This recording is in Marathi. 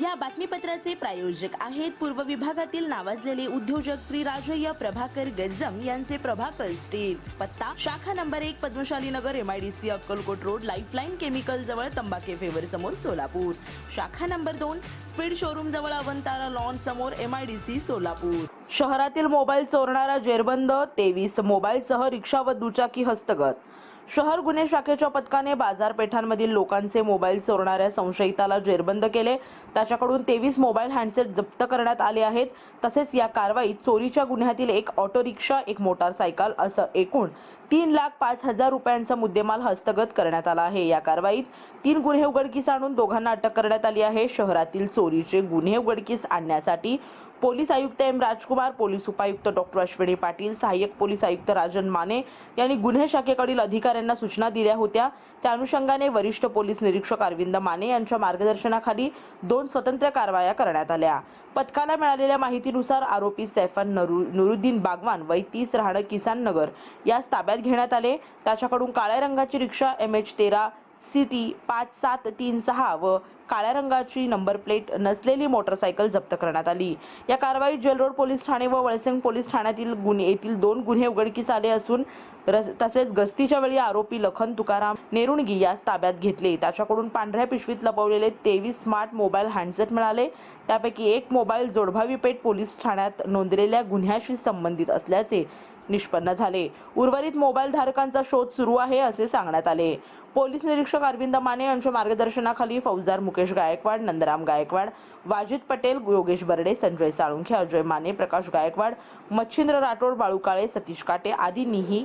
या बातमीपत्राचे प्रायोजक आहेत पूर्व विभागातील नावाजलेले उद्योजक श्री राजय्य प्रभाकर गज्जम यांचे प्रभाकर स्टील. पत्ता शाखा नंबर एक Padmashali Nagar MIDC Akkalkot road lifeline chemical जवळ तंबाखे फेवर समोर सोलापूर. शाखा नंबर दोन स्पीड शोरूम जवळ अवंतारा लॉन समोर एमआयडीसी सोलापूर. शहरातील मोबाईल चोरणारा जेरबंद तेवीस मोबाईलसह रिक्षा व दुचाकी हस्तगत. शहर गुन्हे शाखेच्या पथकाने बाजारपेठांमधील लोकांचे मोबाईल चोरणाऱ्या संशयिताला जेरबंद केले. त्याच्याकडून तेवीस मोबाईल हँडसेट जप्त करण्यात आले आहेत. तसेच या कारवाईत चोरीच्या गुन्ह्यातील एक ऑटो रिक्षा एक मोटारसायकल असं एकूण तीन लाख पाच हजार रुपयांचा मुद्देमाल हस्तगत करण्यात आला आहे. या कारवाईत तीन गुन्हे उघडकीस आणून दोघांना अटक करण्यात आली आहे. शहरातील चोरीचे गुन्हे उघडकीस आणण्यासाठी पोलीस आयुक्त एम राजकुमार पोलीस उपायुक्त डॉक्टर अश्विनी पाटील सहाय्यक पोलीस आयुक्त राजन माने यांनी गुन्हे शाखेकडील अधिकाऱ्यांना सूचना दिल्या होत्या. त्या अनुषंगाने वरिष्ठ पोलीस निरीक्षक अरविंद माने यांच्या मार्गदर्शनाखाली दोन स्वतंत्र कारवाया करण्यात आल्या. पथकाला मिळालेल्या माहितीनुसार आरोपी सैफन नरू नुरुद्दीन बागवान वय तीस राहणं किसान नगर यास ताब्यात घेण्यात आले. त्याच्याकडून काळ्या रंगाची रिक्षा एम एच तेरा सी टी पाच सात तीन सहा व काळ्या रंगाची नंबर प्लेट नसलेली मोटरसायकल जप्त करण्यात आली. या कारवाईत जेलरोड पोलीस ठाणे व वळसंग पोलीस ठाण्यातील गुन्हे येथील दोन गुन्हे उघडकीस आले असून रस तसेच गस्तीच्या वेळी आरोपी लखन तुकाराम नेरुणगी यास ताब्यात घेतले. त्याच्याकडून पांढऱ्या पिशवीत लपवलेले तेवीस स्मार्ट मोबाईल हँडसेट मिळाले. त्यापैकी एक मोबाईल जोडभावी पेठ पोलीस ठाण्यात नोंदलेल्या गुन्ह्याशी संबंधित असल्याचे निष्पन्न झाले. उर्वरित मोबाईल धारकांचा शोध सुरू आहे असे सांगण्यात आले. पोलीस निरीक्षक अरविंद माने यांच्या मार्गदर्शनाखाली फौजदार मुकेश गायकवाड नंदराम गायकवाड वाजिद पटेल योगेश बर्डे संजय साळुंखे अजय माने प्रकाश गायकवाड मच्छिंद्र राठोड बाळू काळे सतीश काटे आदींनीही